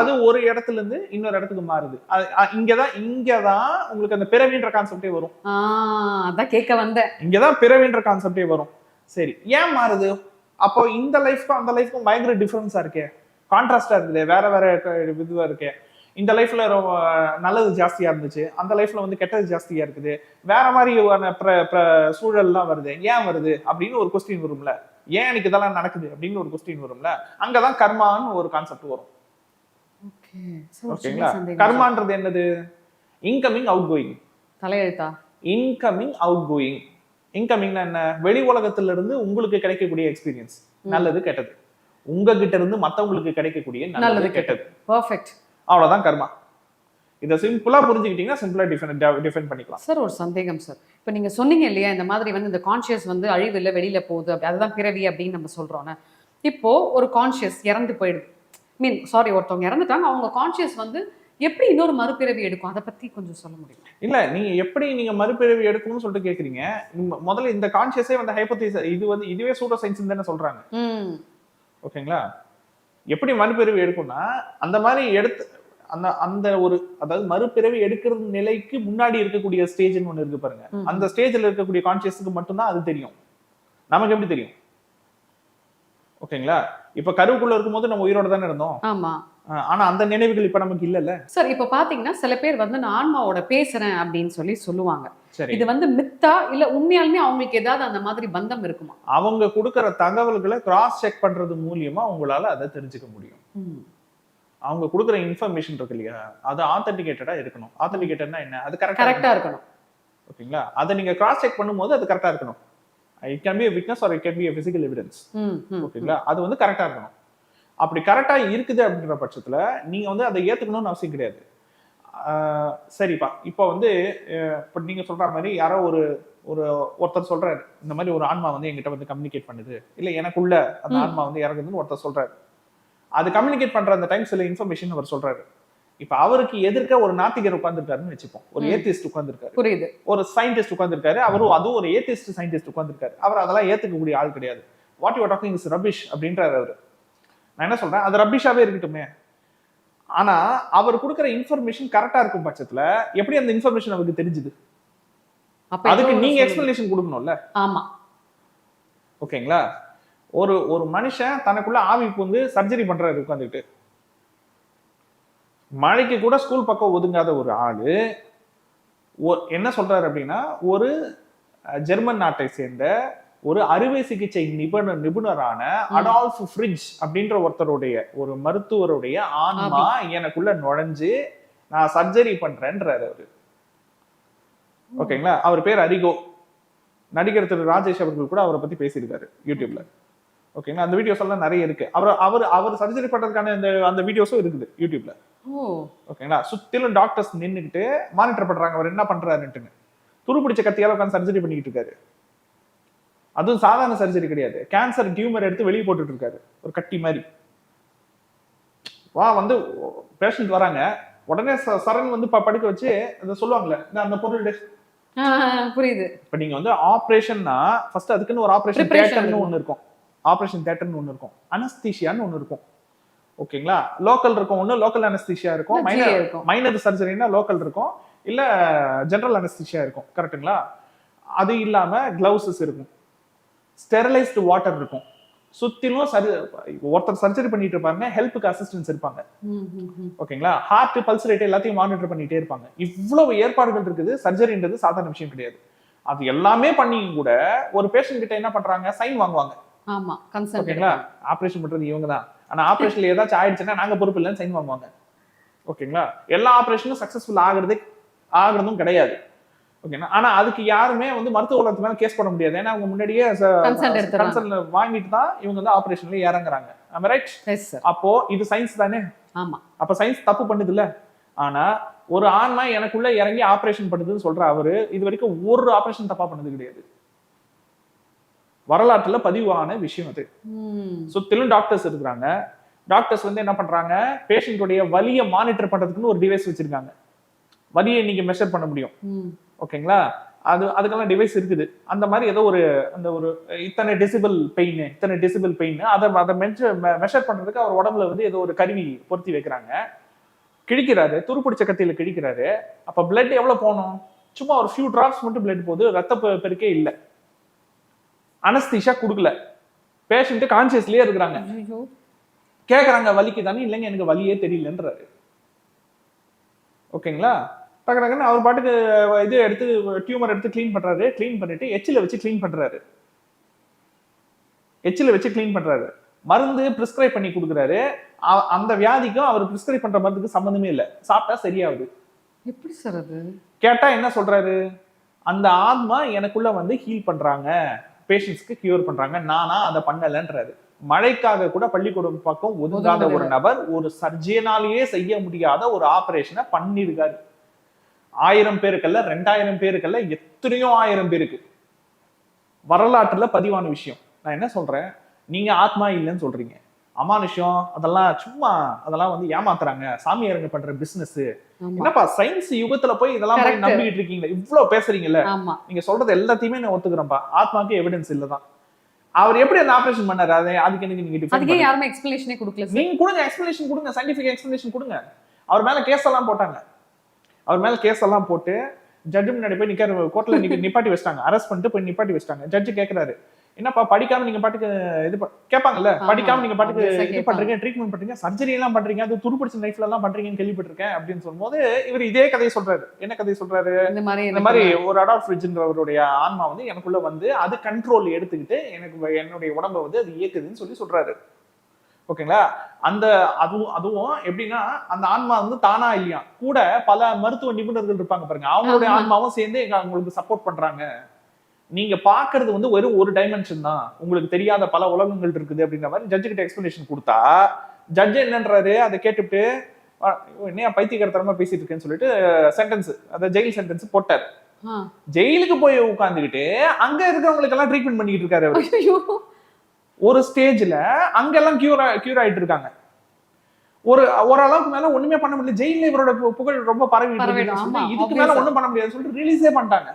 அது ஒரு இடத்துல இருந்து இன்னொரு இடத்துக்கு மாறுது. இங்கதான் இங்கதான் உங்களுக்கு அந்த பிறவின்ற கான்செப்டே வரும். அதான் கேட்க வந்தேன். இங்கதான் பிறவின்ற கான்செப்டே வரும். சரி ஏன் மாறுது? அப்போ இந்த லைஃப்க்கும் அந்த லைஃப்க்கும் பயங்கர டிஃபரன்ஸா இருக்கே. கான்ட்ராஸ்டா இருக்குது வேற வேற இதுவா இருக்கே. இந்த லைஃப்ல நல்லது ஜாஸ்தியா இருந்துச்சு அந்த லைஃப்ல வந்து கெட்டது ஜாஸ்தியா இருக்குது. வேற பிர- சூழல்லாம் வருது ஏன் வருது? அப்படின்னு ஒரு கொஸ்டின் வரும்ல. ஏன் எனக்கு இதெல்லாம் நடக்குது? அப்படின்னு ஒரு கொஸ்டின் வரும்ல. அங்கதான் கர்மான்னு ஒரு கான்செப்ட் வரும். ஓகேங்களா. கர்மான்றது என்னது? இன்கமிங் அவுட் கோயிங் தலையெழுத்தா? இன்கமிங் அவுட் கோயிங் இன்கமிங்னா என்ன? வெளி உலகத்துல இருந்து உங்களுக்கு கிடைக்கக்கூடிய எக்ஸ்பீரியன்ஸ் நல்லது கெட்டது. உங்ககிட்ட இருந்து மத்தவங்களுக்கு கிடைக்கக்கூடிய நல்லது கெட்டது. பர்ஃபெக்ட் அவ்வளவுதான் கர்மா. இதை சிம்பிளா புரிஞ்சுக்கிட்டீங்கன்னா சிம்பிளா டிஃபைன் டிஃபைன் பண்ணிக்கலாம். சார் ஒரு சந்தேகம் சார் இப்போ நீங்க சொன்னீங்க இல்லையா இந்த மாதிரி வந்து இந்த கான்ஷியஸ் வந்து அழிவு இல்லை வெளியில போகுது அப்படி அதுதான் பிறவி அப்படின்னு நம்ம சொல்றோம்ல இப்போ ஒரு கான்ஷியஸ் இறந்து போயிடுது. மீன் சாரி ஒருத்தவங்க இறந்துட்டாங்க அவங்க கான்ஷியஸ் வந்து எப்படி இன்னொரு மறுபிறவி எடுக்கும்? அதை பத்தி கொஞ்சம் சொல்ல முடியும்? இல்ல நீங்க எப்படி நீங்க மறுபிறவி எடுக்கணும்னு சொல்லிட்டு கேக்குறீங்க. நீங்க முதல்ல இந்த கான்சியஸே வந்து ஹைப்போதீஸ் இது வந்து இதுவே சூடோ சயின்ஸ் தானே சொல்றாங்க. ம். ஓகேங்களா? எப்படி மறுபிறவி எடுக்கும்னா அந்த மாதிரி எடுத்து அந்த அந்த ஒரு அதாவது மறுபிறவி எடுக்கிற நிலைக்கு முன்னாடி இருக்கக்கூடிய ஸ்டேஜ்னு ஒண்ணு இருக்கு பாருங்க. அந்த ஸ்டேஜ்ல இருக்கக்கூடிய கான்சியஸ்க்கு மட்டும்தான் அது தெரியும். நமக்கு எப்படி தெரியும்? ஓகேங்களா? இப்ப கருவுக்குள்ள இருக்கும்போது நம்ம உயிரோட தானே இருந்தோம்? ஆமா. ஆனா அந்த நினைவுகள் இப்ப நமக்கு இல்லல்ல? சார் இப்ப பாத்தீங்கன்னா சில பேர் வந்து நான் ஆன்மாவோட பேசுறேன் அப்படின்னு சொல்லி சொல்லுவாங்க. இது வந்து மித்தா இல்ல உண்மையாலுமே அவங்களுக்கு ஏதாவது அந்த மாதிரி பந்தம் இருக்குமா? அவங்க கொடுக்கிற தகவல்களை கிராஸ் செக் பண்றது மூலியமா உங்களால அதை தெரிஞ்சுக்க முடியும். அவங்க கொடுக்குற இன்ஃபர்மேஷன் இருக்கு இல்லையா? அது ஆத்தென்டிகேட்டடா இருக்கணும் ஆத்தென்டிகேட்டட்னா என்ன? அது கரெக்டா கரெக்டா இருக்கணும். ஓகேங்களா? அதை நீங்க கிராஸ் செக் பண்ணும்போது அது கரெக்டா இருக்கணும். It can be witness or it can be physical evidence ஓகேங்களா? அது வந்து கரெக்டா இருக்கணும். அப்படி கரெக்டா இருக்குது அப்படின்ற பட்சத்துல நீங்க வந்து அதை ஏத்துக்கணும்னு அவசியம் கிடையாது. சரிப்பா. இப்போ வந்து இப்போ நீங்க சொல்ற மாதிரி யாரோ ஒரு ஒரு ஒருத்தர் சொல்றாரு. இந்த மாதிரி ஒரு ஆன்மா வந்து என்கிட்ட வந்து கம்யூனிகேட் பண்ணுது. இல்ல எனக்குள்ள அந்த. ஆன்மா வந்து இறங்குதுன்னு ஒருத்தர் சொல்றாரு. அது கம்யூனிகேட் பண்ற அந்த டைம் சில இன்ஃபர்மேஷன் அவர் சொல்றாரு. இப்ப அவருக்கு எதிர்க்க ஒரு நாத்திகர் உட்கார்ந்துருக்காருன்னு வச்சுப்போம். ஒரு. ஏத்திஸ்ட் உட்கார்ந்துருக்காரு. புரியுது. ஒரு சயின்டிஸ்ட் உட்கார்ந்திருக்காரு. அவரும் அதுவும் ஒரு ஏத்திஸ்ட் சயின்டிஸ்ட் உட்கார்ந்திருக்காரு. அவர் அதெல்லாம் ஏத்துக்கக்கூடிய ஆள் கிடையாது. What you talking is rubbish அப்படின்றாரு அவரு. நான் என்ன சொல்றேன்? அது ரபிஷாவே இருக்கட்டுமே. ஆனா அவர் கொடுக்குற இன்ஃபர்மேஷன் கரெக்டா இருக்கும் பட்சத்துல எப்படி அந்த இன்ஃபர்மேஷன் அவருக்கு தெரிஞ்சுது? அதுக்கு நீங்க. எக்ஸ்பிளனேஷன் கொடுக்கணும்ல? ஆமா. ஓகேங்களா? ஒரு ஒரு மனுஷன் தனக்குள்ள ஆவி பூந்து சர்ஜரி பண்றாரு உட்காந்துட்டு மழைக்கு கூட ஸ்கூல் பக்கம் ஒதுங்காத ஒரு ஆளு என்ன சொல்றாரு அப்படின்னா ஒரு ஜெர்மன் நாட்டை சேர்ந்த ஒரு அறுவை சிகிச்சை நிபுணர் நிபுணரான. அடால்ஃப் ஃப்ரிட்ஜ் அப்படின்ற ஒருத்தருடைய ஒரு மருத்துவருடைய ஆன்மா எனக்குள்ள நுழைஞ்சு நான் சர்ஜரி பண்றேன்றாரு அவரு. ஓகேங்களா? அவர் பேர் அரிகோ. நடிகர் திரு ராஜேஷ் அவர்கள் கூட அவரை பத்தி பேசியிருக்காரு யூடியூப்ல. ஓகேங்களா? அந்த வீடியோஸ் எல்லாம் நிறைய இருக்கு. அவர் அவர் அவர் சர்ஜரி பண்றதுக்கான அந்த அந்த வீடியோஸும் இருக்குது யூடியூப்ல. ஓகேங்களா? சுத்திலும் டாக்டர்ஸ் நின்னுக்கிட்டு மானிட்டர் பண்றாங்க. அவர் என்ன பண்றாருன்ட்டுன்னு. துரு பிடிச்ச கத்தியால உட்காந்து சர்ஜரி பண்ணிக்கிட்டு இருக்காரு. அதுவும் சாதாரண சர்ஜரி கிடையாது. கேன்சர் டியூமர் எடுத்து வெளியே போட்டுட்டு இருக்காரு. ஒரு கட்டி மாதிரி. வா வந்து பேஷண்ட் வராங்க. உடனே சரண் வந்து படுக்க வச்சு அதை சொல்லுவாங்கல்ல அந்த பொருள் புரியுது. இப்ப நீங்க வந்து ஆபரேஷன்னா ஃபர்ஸ்ட் அதுக்குன்னு ஒரு ஆபரேஷன் தியேட்டர்னு இருக்கும். ஒண்ணு இருக்கும். ஆபரேஷன் தியேட்டர்னு ஒண்ணு இருக்கும். அனஸ்தீஷியான்னு ஒண்ணு இருக்கும். ஓகேங்களா? லோக்கல் இருக்கும் ஒண்ணு லோக்கல் அனஸ்தீஷியா இருக்கும். மைனர் இருக்கும். மைனர் சர்ஜரினா லோக்கல் இருக்கும். இல்ல ஜெனரல் அனஸ்தீஷியா இருக்கும். கரெக்ட்டுங்களா அது இல்லாம கிளவுசஸ் இருக்கும். ஸ்டெரிலைஸ்டு வாட்டர் இருக்கும். சுத்திலும் சரி ஒருத்தர் சர்ஜரி பண்ணிட்டு இருப்பாங்க ஹெல்ப்புக்கு அசிஸ்டன்ஸ் இருப்பாங்க. ஓகேங்களா? ஹார்ட் பல்ஸ் ரேட் எல்லாத்தையும் மானிட்டர் பண்ணிட்டே இருப்பாங்க. இவ்வளவு ஏற்பாடுகள் இருக்குது சர்ஜரின்றது சாதாரண விஷயம் கிடையாது. அது எல்லாமே பண்ணியும் கூட ஒரு பேஷண்ட் கிட்ட என்ன பண்றாங்க? சைன் வாங்குவாங்க. ஆமா ஓகேங்களா? ஆபரேஷன் பண்றது இவங்க தான். ஆனா ஆபரேஷன்ல ஏதாச்சும் ஆயிடுச்சுன்னா நாங்க பொறுப்பு இல்லைன்னு சைன் வாங்குவாங்க. ஓகேங்களா? எல்லா ஆபரேஷனும் சக்சஸ்ஃபுல் ஆகுறது ஆகுறதும் கிடையாது. ஓகேங்களா ஆனா அதுக்கு யாருமே வந்து மருத்துவ உலகத்து மேல கேஸ் பண்ண முடியாது. ஏன்னா அவங்க முன்னாடியே. கன்சல்ட் வாங்கிட்டு தான் இவங்க வந்து ஆபரேஷன்ல இறங்குறாங்க. ரைட் அப்போ இது சயின்ஸ் தானே? ஆமா. அப்ப சயின்ஸ் தப்பு பண்ணுதுல்ல? ஆனா ஒரு ஆன்மா எனக்குள்ள இறங்கி ஆபரேஷன் பண்ணுதுன்னு சொல்ற அவரு இது வரைக்கும் ஒரு ஆபரேஷன் தப்பா பண்ணது கிடையாது. வரலாற்றுல பதிவான விஷயம் அது. சுத்திலும் டாக்டர்ஸ் இருக்கிறாங்க. டாக்டர்ஸ் வந்து என்ன பண்றாங்க? பேஷண்ட்டுடைய வலியை மானிட்டர் பண்றதுக்குன்னு ஒரு டிவைஸ் வச்சிருக்காங்க. வலியை நீங்க மெஷர் பண்ண முடியும். ஓகேங்களா? அது அதுக்கெல்லாம் டிவைஸ் இருக்குது. அந்த மாதிரி ஏதோ ஒரு அந்த ஒரு இத்தனை டெசிபிள் பெயின் இத்தனை டெசிபிள் பெயின் அதை அதை மெஷர் பண்றதுக்கு அவர் உடம்புல வந்து ஏதோ ஒரு கருவி பொருத்தி வைக்கிறாங்க. கிழிக்கிறாரு துருப்பிடிச்ச கத்தியில கிழிக்கிறாரு. அப்ப பிளட் எவ்வளவு போகணும்? சும்மா ஒரு ஃபியூ டிராப்ஸ் மட்டும் பிளட் போகுது. ரத்த பெருக்கே இல்ல. அனஸ்தீஷா கொடுக்கல. பேஷண்ட் கான்சியஸ்லயே இருக்கிறாங்க. ஐயோ. கேக்குறாங்க வலிக்கு தானே இல்லைங்க எனக்கு வலியே தெரியலன்றாரு. ஓகேங்களா? டக்கு டக்குன்னு அவர் பாட்டுக்கு இது எடுத்து டியூமர் எடுத்து க்ளீன் பண்றாரு. க்ளீன் பண்ணிட்டு எச்சில வச்சு க்ளீன் பண்றாரு. எச்சில வச்சு க்ளீன் பண்றாரு. மருந்து பிரிஸ்கிரைப் பண்ணி கொடுக்குறாரு. அந்த வியாதிக்கும் அவர் பிரிஸ்கிரைப் பண்ற மருந்துக்கு சம்மந்தமே இல்லை. சாப்பிட்டா சரியாகுது. எப்படி சார் அது? கேட்டா என்ன சொல்றாரு? அந்த ஆத்மா எனக்குள்ள வந்து ஹீல் பண்றாங்க. பேஷண்ட்ஸ்க்கு கியூர் பண்றாங்க. நானா அதை பண்ணலன்றாரு. மழைக்காக கூட பள்ளிக்கூடம் பக்கம் ஒதுங்காத ஒரு நபர் ஒரு சர்ஜியனாலேயே செய்ய முடியாத ஒரு ஆபரேஷனை பண்ணிருக்காரு. ஆயிரம் பேருக்கல்ல ரெண்டாயிரம் பேருக்கல்ல எத்தனையோ ஆயிரம் பேருக்கு. வரலாற்றுல பதிவான விஷயம். நான் என்ன சொல்றேன்? நீங்க ஆத்மா இல்லைன்னு சொல்றீங்க. அமானுஷம் அதெல்லாம் சும்மா அதெல்லாம் வந்து ஏமாத்துறாங்க. சாமியாருங்க பண்ற பிசினஸ் என்னப்பா சயின்ஸ் யுகத்துல போய் இதெல்லாம் போய். நம்பிக்கிட்டு இருக்கீங்களா? இவ்வளவு பேசுறீங்கல்ல. நீங்க சொல்றது எல்லாத்தையுமே நான் ஒத்துக்கிறேன்ப்பா. ஆத்மாக்கு எவிடன்ஸ் இல்லதான். அவர் எப்படி அந்த ஆபரேஷன் பண்ணாரு? அதை அதுக்கு எனக்கு நீங்க அதுக்கே. யாருமே எக்ஸ்பிளனேஷனே கொடுக்கல நீங்க கொடுங்க எக்ஸ்பிளனேஷன் கொடுங்க சயின்டிபிக் எக்ஸ்பிளனேஷன் கொடுங்க. அவர் மேல கேஸ் எல்லாம் போட்டாங்க. அவர் மேல கேஸ் எல்லாம் போட்டு ஜட்ஜு முன்னாடி போய் நிக்கிற கோர்ட்ல நிப்பாட்டி வச்சிட்டாங்க. அரெஸ்ட் பண்ணிட்டு போய் நிப்பாட்டி வச்சிட்டாங்க. ஜட்ஜு கேக்குறாரு. என்னப்பா படிக்காம நீங்க பாட்டுக்கு இது கேட்பாங்கல்ல படிக்காம நீங்க பாட்டுக்கு இது. பண்றீங்க ட்ரீட்மெண்ட் பண்றீங்க சர்ஜரி எல்லாம் பண்றீங்க அது துருப்பிடிச்ச நைஃப்ல எல்லாம் பண்றீங்கன்னு கேள்விப்பட்டிருக்கேன் அப்படின்னு சொல்லும்போது இவர் இதே கதையை சொல்றாரு. என்ன கதையை சொல்றாரு? இந்த மாதிரி இந்த மாதிரி ஒரு அடால்ஃப் ஃப்ரிட்ஜ்ன்றவருடைய ஆன்மா வந்து எனக்குள்ள வந்து அது கண்ட்ரோல் எடுத்துக்கிட்டு எனக்கு என்னுடைய உடம்ப வந்து அது இயக்குதுன்னு சொல்லி சொல்றாரு. ஓகேங்களா? அந்த அதுவும் அதுவும் எப்படின்னா அந்த ஆன்மா வந்து தானா இல்லையா? கூட பல மருத்துவ நிபுணர்கள் இருப்பாங்க பாருங்க. அவங்களுடைய. ஆன்மாவும் சேர்ந்து எங்க உங்களுக்கு சப்போர்ட் பண்றாங்க. நீங்க பாக்குறது வந்து வெறும் ஒரு டைமென்ஷன் தான். உங்களுக்கு தெரியாத பல உலகங்கள் இருக்குது அப்படின்ற மாதிரி ஜட்ஜு கிட்ட எக்ஸ்பிளனேஷன் கொடுத்தா ஜட்ஜ் என்னன்றாரு? அதை கேட்டுவிட்டு "அஹ், என்னையா பைத்தியக்காரத்தனமா பேசிட்டு இருக்கேன்னு சொல்லிட்டு சென்டென்ஸ் அந்த ஜெயில் சென்டென்ஸ் போட்டார். ஜெயிலுக்கு போய் உட்காந்துக்கிட்டு அங்க இருக்கிறவங்களுக்கு எல்லாம் ட்ரீட்மெண்ட் பண்ணிக்கிட்டு இருக்காரு ஒரு ஸ்டேஜ்ல அங்கெல்லாம் கியூர் கியூர் ஆயிட்டு இருக்காங்க ஒரு ஓரளவுக்கு மேல ஒண்ணுமே பண்ண முடியல. ஜெயில இவரோட புகழ் ரொம்ப பரவி இதுக்கு மேல. ஒண்ணும் பண்ண முடியாதுன்னு சொல்லிட்டு ரிலீஸே பண்ணிட்டாங்க.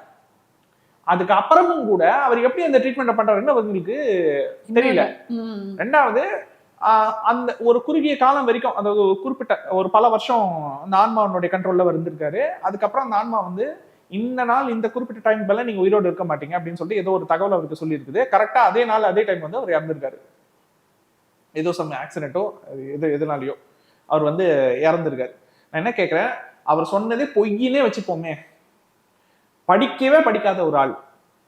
அதுக்கு அப்புறமும் கூட அவர் எப்படி அந்த ட்ரீட்மெண்ட் பண்றாருன்னு அவங்களுக்கு தெரியல. ரெண்டாவது அந்த ஒரு குறுகிய காலம் வரைக்கும் அதாவது ஒரு குறிப்பிட்ட ஒரு பல வருஷம் அந்த ஆன்மாவனுடைய கண்ட்ரோல்ல இருந்திருக்காரு. அதுக்கப்புறம் அந்த ஆன்மா வந்து இந்த நாள் இந்த குறிப்பிட்ட டைம் மேல நீங்க உயிரோடு இருக்க மாட்டீங்க அப்படின்னு சொல்லிட்டு ஏதோ ஒரு தகவல் அவருக்கு சொல்லி இருக்குது கரெக்டா அதே நாள் அதே டைம் வந்து அவர் இறந்திருக்காரு. ஏதோ சம் ஆக்சிடென்ட்டோ எது எதுனாலையோ அவர் வந்து இறந்துருக்காரு. நான் என்ன கேட்கிறேன் அவர் சொன்னதே பொய்யினே வச்சுப்போமே. படிக்கவே படிக்காத ஒரு ஆள்.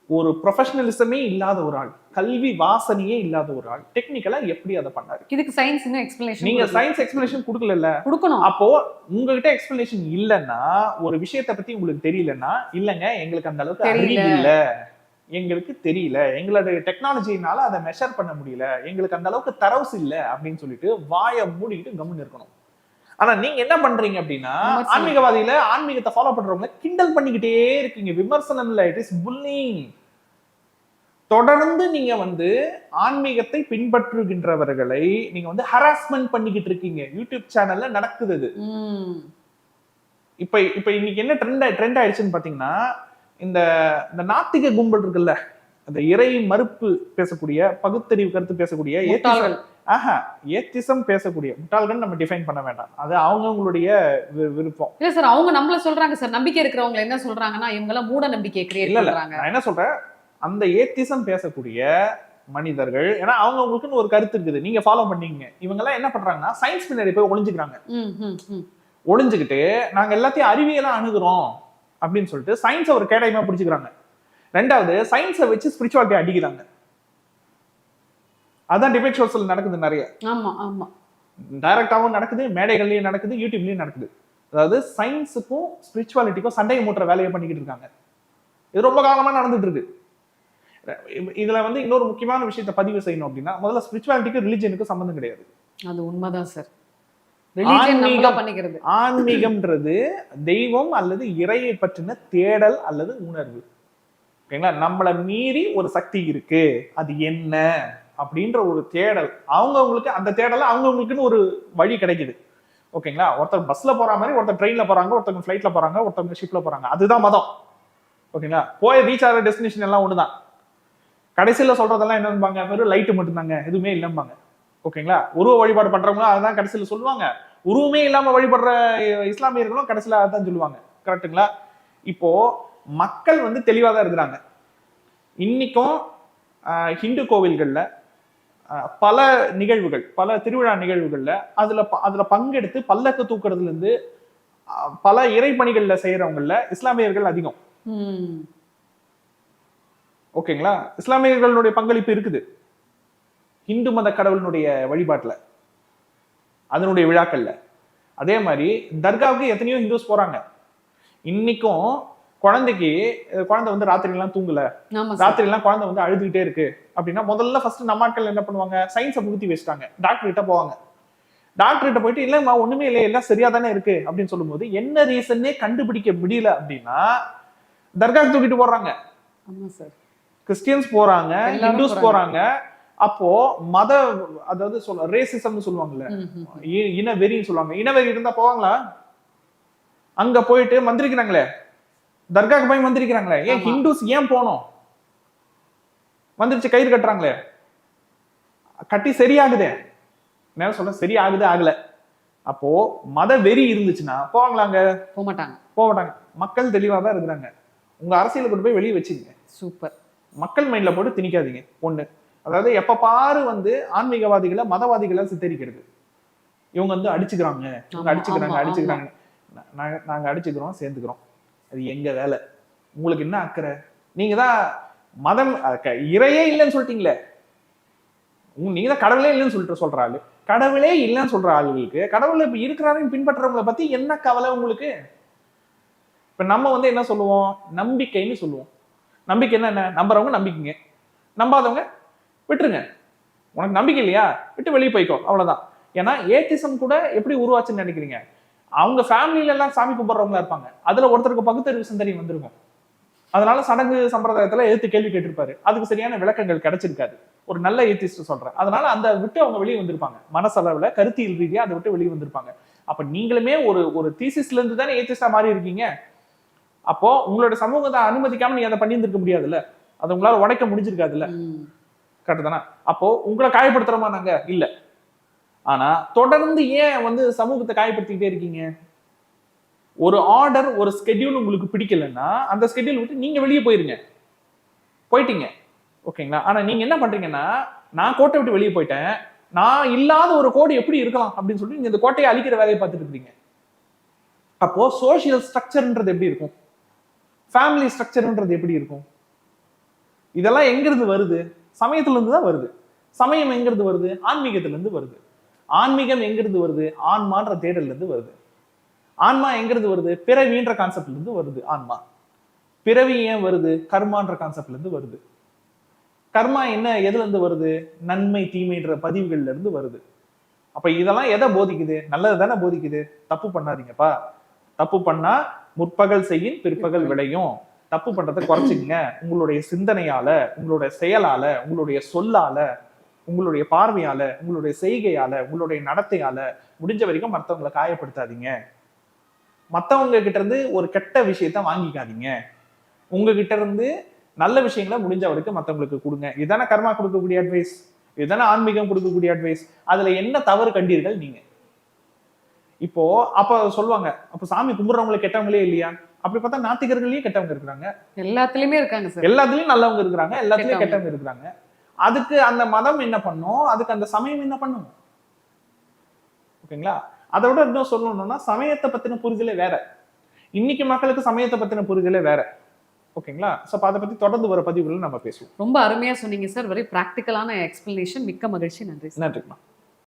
ஒரு ப்ரொஃபஷனலிசமே இல்லாத ஒரு ஆள். கல்வி வாசனையே இல்லாத ஒரு ஆள். டெக்னிக்கலா எப்படி அதை பண்ணாரு? இதுக்கு சயின்ஸ் இன்னும் எக்ஸ்பிளனேஷன் நீங்க சயின்ஸ் எக்ஸ்பிளனேஷன் கொடுக்கல கொடுக்கணும். அப்போ உங்ககிட்ட எக்ஸ்பிளனேஷன் இல்லைன்னா ஒரு விஷயத்தை பத்தி உங்களுக்கு தெரியலன்னா இல்லைங்க எங்களுக்கு அந்த அளவுக்கு. அறிவு இல்ல. எங்களுக்கு தெரியல. எங்களோட டெக்னாலஜினால அதை மெஷர் பண்ண முடியல. எங்களுக்கு அந்த அளவுக்கு தரவுஸ் இல்ல அப்படின்னு சொல்லிட்டு வாயை மூடிட்டு கம்முன்னு இருக்கணும். ஆனா நீங்க என்ன பண்றீங்க அப்படின்னா. ஆன்மீகவாதியில ஆன்மீகத்தை ஃபாலோ பண்றவங்க கிண்டல் பண்ணிக்கிட்டே இருக்கீங்க. விமர்சனம் இல்ல. இட் இஸ் புல்லிங் தொடர்ந்து நீங்க வந்து ஆன்மீகத்தை பின்பற்றுகின்றவர்களை நீங்க வந்து ஹராஸ்மெண்ட் பண்ணிக்கிட்டு இருக்கீங்க. யூடியூப் சேனல்ல நடக்குது அது. இப்ப இப்ப இன்னைக்கு என்ன ட்ரெண்ட் ட்ரெண்ட் ஆயிடுச்சுன்னு பாத்தீங்கன்னா இந்த இந்த நாத்திக கும்பல் இருக்குல்ல அந்த இறை மறுப்பு பேசக்கூடிய பகுத்தறிவு கருத்து பேசக்கூடிய. ஏத்திசம் ஆஹா ஏத்திசம் பேசக்கூடிய முட்டாள்கள் நம்ம டிஃபைன் பண்ண வேண்டாம். அது அவங்கவுங்களுடைய விருப்பம். இல்ல சார் அவங்க நம்மள சொல்றாங்க சார். நம்பிக்கை இருக்கிறவங்க என்ன சொல்றாங்கன்னா இவங்க எல்லாம் மூட நம்பிக்கையை கிரியேட் இல்ல நான் என்ன சொல்றேன்? அந்த ஏத்திசம் பேசக்கூடிய மனிதர்கள் ஏன்னா அவங்கவுங்களுக்குன்னு ஒரு கருத்து இருக்குது. நீங்க ஃபாலோ பண்ணீங்க இவங்க எல்லாம் என்ன பண்றாங்கன்னா சயின்ஸ் பின்னாடி போய் ஒளிஞ்சுக்கிறாங்க. ஒளிஞ்சுக்கிட்டு நாங்க எல்லாத்தையும் அறிவியலா அணுகுறோம் அப்படின்னு சொல்லிட்டு சயின்ஸை ஒரு கேடயமா பிடிச்சுக்கிறாங்க. ரெண்டாவது சயின்ஸை வச்சு ஸ்பிரிச்சுவாலிட்டி அடிக்கிறாங்க. அதான் டிபேட் ஷோஸ்ல நடக்குது நிறைய. ஆமா ஆமா. டைரக்டாவும் நடக்குது மேடைகள்லயும் நடக்குது யூடியூப்லயும் நடக்குது. அதாவது சயின்ஸுக்கும் ஸ்பிரிச்சுவாலிட்டிக்கும் சண்டையை மூட்டுற வேலையை பண்ணிக்கிட்டு இருக்காங்க. இது ரொம்ப காலமா நடந்துட்டு இருக்கு. இதுல வந்து இன்னொரு முக்கியமான விஷயத்தை பதிவு செய்யணும் அப்படின்னா முதல்ல ஸ்பிரிச்சுவாலிட்டிக்கும் ரிலிஜனுக்கும் சம்மந்தம் கிடையாது. அது உண்மைதான் சார். பண்ணிக்கிறது. ஆன்மீகம்ன்றது தெய்வம் அல்லது இறையை பற்றின தேடல் அல்லது உணர்வு. ஓகேங்களா நம்மளை மீறி ஒரு சக்தி இருக்கு அது என்ன? அப்படின்ற ஒரு தேடல். அவங்கவங்களுக்கு அந்த தேடல அவங்கவுங்களுக்குன்னு ஒரு வழி கிடைக்குது. ஓகேங்களா? ஒருத்தர் பஸ்ல போற மாதிரி ஒருத்தர் ட்ரெயின்ல போறாங்க ஒருத்தவங்க ஃபிளைட்ல போறாங்க ஒருத்தவங்க ஷிப்ல போறாங்க. அதுதான் மதம். ஓகேங்களா? போய் ரீச் ஆகிற டெஸ்டினேஷன் எல்லாம் ஒண்ணுதான். கடைசியில் சொல்றதெல்லாம் என்னம்பாங்க? வெறும் லைட்டு மட்டும்தாங்க. எதுவுமே இல்லைம்பாங்க. ஓகேங்களா? உருவ வழிபாடு பண்றவங்களும் அதான் கடைசியில சொல்லுவாங்க. உருவமே இல்லாம வழிபடுற இஸ்லாமியர்களும் கடைசியில அதான் சொல்லுவாங்க. கரெக்டுங்களா இப்போ மக்கள் வந்து தெளிவாக தான் இருக்கிறாங்க. இன்னைக்கும் ஹிந்து கோவில்களில் பல நிகழ்வுகள் பல திருவிழா நிகழ்வுகளில் அதில் ப- பங்கெடுத்து பல்லக்கு தூக்குறதுலேருந்து பல இறை பல செய்கிறவங்களில் இஸ்லாமியர்கள் அதிகம். ஓகேங்களா? இஸ்லாமியர்களுடைய பங்களிப்பு இருக்குது. இந்து மத கடவுளினுடைய வழிபாட்டுல அதனுடைய விழாக்கள்ல. அதே மாதிரி தர்காவுக்கு எத்தனையோ ஹிந்துஸ் போறாங்க. இன்னைக்கும் குழந்தைக்கு குழந்தை வந்து ராத்திரி எல்லாம் தூங்கல ராத்திரி எல்லாம் குழந்தை வந்து அழுதுகிட்டே இருக்கு. அப்படின்னா முதல்ல ஃபர்ஸ்ட் நம்மாட்கள் என்ன பண்ணுவாங்க? சயின்ஸை புகுத்தி வச்சுட்டாங்க. டாக்டர் கிட்ட போவாங்க. டாக்டர் கிட்ட போயிட்டு இல்லம்மா ஒண்ணுமே இல்லை எல்லாம் சரியா தானே இருக்கு? அப்படின்னு சொல்லும்போது என்ன ரீசன்னே கண்டுபிடிக்க முடியல அப்படின்னா தர்காக்கு தூக்கிட்டு போடுறாங்க ஆமா சார் கிறிஸ்டியன்ஸ் போறாங்க ஹிந்துஸ் போறாங்க. அப்போ மத அதாவது சொல்ல ரேசிசம்னு சொல்லுவாங்கல்ல. இனவெறின்னு சொல்லுவாங்க. இனவெறி இருந்தா போவாங்களா? அங்க போயிட்டு மந்திரிக்கிறாங்களே. தர்காக்கு போய் மந்திரிக்கிறாங்களே. ஏன். ஹிந்துஸ் ஏன் போனோம்? மந்திரிச்சு கயிறு கட்டுறாங்களே. கட்டி சரியாகுதே. என்ன சொல்ல சரியாகுது ஆகல. அப்போ மத வெறி இருந்துச்சுன்னா போவாங்களாங்க போக மாட்டாங்க போக மாட்டாங்க மக்கள் தெளிவாக தான் இருக்கிறாங்க. உங்க அரசியலை கொண்டு போய் வெளியே வச்சுக்கங்க. சூப்பர். மக்கள் மைண்ட்ல போட்டு திணிக்காதீங்க. ஒண்ணு. அதாவது எப்ப பாரு வந்து ஆன்மீகவாதிகளை மதவாதிகளை சித்தரிக்கிறது. இவங்க வந்து அடிச்சுக்கிறாங்க. இவங்க அடிச்சுக்கிறாங்க அடிச்சுக்கிறாங்க. நாங்க நாங்க அடிச்சுக்கிறோம் சேர்ந்துக்கிறோம். அது எங்க வேலை? உங்களுக்கு என்ன அக்கறை? நீங்க தான் மதம் இறையே இல்லைன்னு சொல்லிட்டீங்களே. நீங்க தான் கடவுளே இல்லைன்னு சொல்லிட்டு சொல்ற ஆளு. கடவுளே இல்லைன்னு சொல்ற ஆளுகளுக்கு கடவுளை இப்ப இருக்கிறாருன்னு பின்பற்றுறவங்களை பத்தி என்ன கவலை உங்களுக்கு? இப்ப நம்ம வந்து என்ன சொல்லுவோம்? நம்பிக்கைன்னு சொல்லுவோம். நம்பிக்கை என்ன என்ன? நம்புறவங்க நம்பிக்கைங்க. நம்பாதவங்க விட்டுருங்க. உனக்கு நம்பிக்கை இல்லையா? விட்டு வெளியே போய்க்கோ. அவ்வளவுதான். ஏன்னா ஏத்திசம் கூட எப்படி உருவாச்சுன்னு நினைக்கிறீங்க? அவங்க ஃபேமிலியில எல்லாம் சாமி கும்பிட்றவங்களா இருப்பாங்க. அதுல ஒருத்தருக்கு பகுத்தறிவு சிந்தனை வந்திருக்கும் அதனால சடங்கு சம்பிரதாயத்துல எதிர்த்து கேள்வி கேட்டிருப்பாரு. அதுக்கு சரியான விளக்கங்கள் கிடைச்சிருக்காது. ஒரு நல்ல ஏத்திஸ்ட் சொல்றேன். அதனால அந்த விட்டு அவங்க வெளியே வந்திருப்பாங்க. மனசளவுல கருத்தியல் ரீதியா அதை விட்டு வெளியே வந்திருப்பாங்க. அப்ப நீங்களுமே ஒரு ஒரு தீசிஸ்ல இருந்து தானே ஏத்திஸ்டா மாறி இருக்கீங்க அப்போ உங்களோட சமூகத்தை அனுமதிக்காம நீ அதை பண்ணியிருந்திருக்க முடியாதுல்ல? அதை உங்களால உடைக்க முடிஞ்சிருக்காதுல்ல. கரெக்ட் தானே? அப்போ உங்களை காயப்படுத்துறோமா நாங்க? இல்ல. ஆனா தொடர்ந்து ஏன் வந்து சமூகத்தை காயப்படுத்திக்கிட்டே இருக்கீங்க? ஒரு ஆர்டர் ஒரு ஸ்கெட்யூல் உங்களுக்கு பிடிக்கலன்னா அந்த ஸ்கெட்யூல் விட்டு நீங்க வெளியே போயிருங்க. போயிட்டீங்க. ஓகேங்களா? ஆனா நீங்க என்ன பண்றீங்கன்னா நான் கோட்டை விட்டு வெளியே போயிட்டேன். நான் இல்லாத ஒரு கோடு எப்படி இருக்கலாம் அப்படின்னு சொல்லிட்டு நீங்க இந்த கோட்டையை அழிக்கிற வேலையை பார்த்துட்டு இருக்கீங்க. அப்போ சோஷியல் ஸ்ட்ரக்சர்ன்றது எப்படி இருக்கும்? ஃபேமிலி ஸ்ட்ரக்சர்ன்றது எப்படி இருக்கும்? இதெல்லாம் எங்கிருந்து வருது? சமயத்திலிருந்து தான் வருது. சமயம் எங்கிருந்து வருது? ஆன்மீகத்திலிருந்து வருது. ஆன்மீகம் எங்கிருந்து வருது? ஆன்மான்ற தேடல்லேருந்து வருது. ஆன்மா எங்கிருந்து வருது? பிறவின்ற கான்செப்ட்லேருந்து வருது ஆன்மா. பிறவி ஏன் வருது? கர்மான்ற கான்செப்ட்ல இருந்து வருது. கர்மா என்ன? எதுலேருந்து வருது? நன்மை தீமைன்ற பதிவுகள்ல இருந்து வருது. அப்போ இதெல்லாம் எதை போதிக்குது? நல்லது தானே போதிக்குது? தப்பு பண்ணாதீங்கப்பா. தப்பு பண்ணால் முற்பகல் செய்யின் பிற்பகல் விளையும். தப்பு பண்றதை குறைச்சிக்கங்க. உங்களுடைய சிந்தனையால உங்களுடைய செயலால உங்களுடைய சொல்லால உங்களுடைய பார்வையால உங்களுடைய செய்கையால உங்களுடைய நடத்தையால முடிஞ்ச வரைக்கும் மற்றவங்களை காயப்படுத்தாதீங்க. மத்தவங்க கிட்ட இருந்து ஒரு கெட்ட விஷயத்த வாங்கிக்காதீங்க. உங்ககிட்ட இருந்து நல்ல விஷயங்களை முடிஞ்ச வரைக்கும் மத்தவங்களுக்கு கொடுங்க. இதுதானே கர்மா கொடுக்கக்கூடிய அட்வைஸ் இதுதானே ஆன்மீகம் கொடுக்கக்கூடிய அட்வைஸ் அதுல என்ன தவறு கண்டீர்கள் நீங்க? இப்போ அப்ப சொல்லுவாங்க அப்ப சாமி கும்பிடுறவங்களை கெட்டவங்களே இல்லையா? அப்படி பார்த்தா நாத்திகர்களையும் கெட்டவங்க இருக்கிறாங்க. எல்லாத்துலயுமே இருக்காங்க சார். எல்லாத்துலயும் நல்லவங்க இருக்கிறாங்க எல்லாத்துலயும் கெட்டவங்க. இருக்கிறாங்க. அதுக்கு அந்த மதம் என்ன பண்ணும்? அதுக்கு அந்த சமயம் என்ன பண்ணும்? ஓகேங்களா? அதை விட இன்னும் சொல்லணும்னா சமயத்தை பத்தின புரிதலே வேற. இன்னைக்கு மக்களுக்கு சமயத்தை பத்தின புரிதலே வேற. ஓகேங்களா? சோ அப்ப அதை பத்தி தொடர்ந்து வர பதிவுகள் நம்ம பேசுவோம். ரொம்ப அருமையா சொன்னீங்க சார். வெரி ப்ராக்டிக்கலான எக்ஸ்பிளனேஷன் மிக்க மகிழ்ச்சி. நன்றி நன்றிமா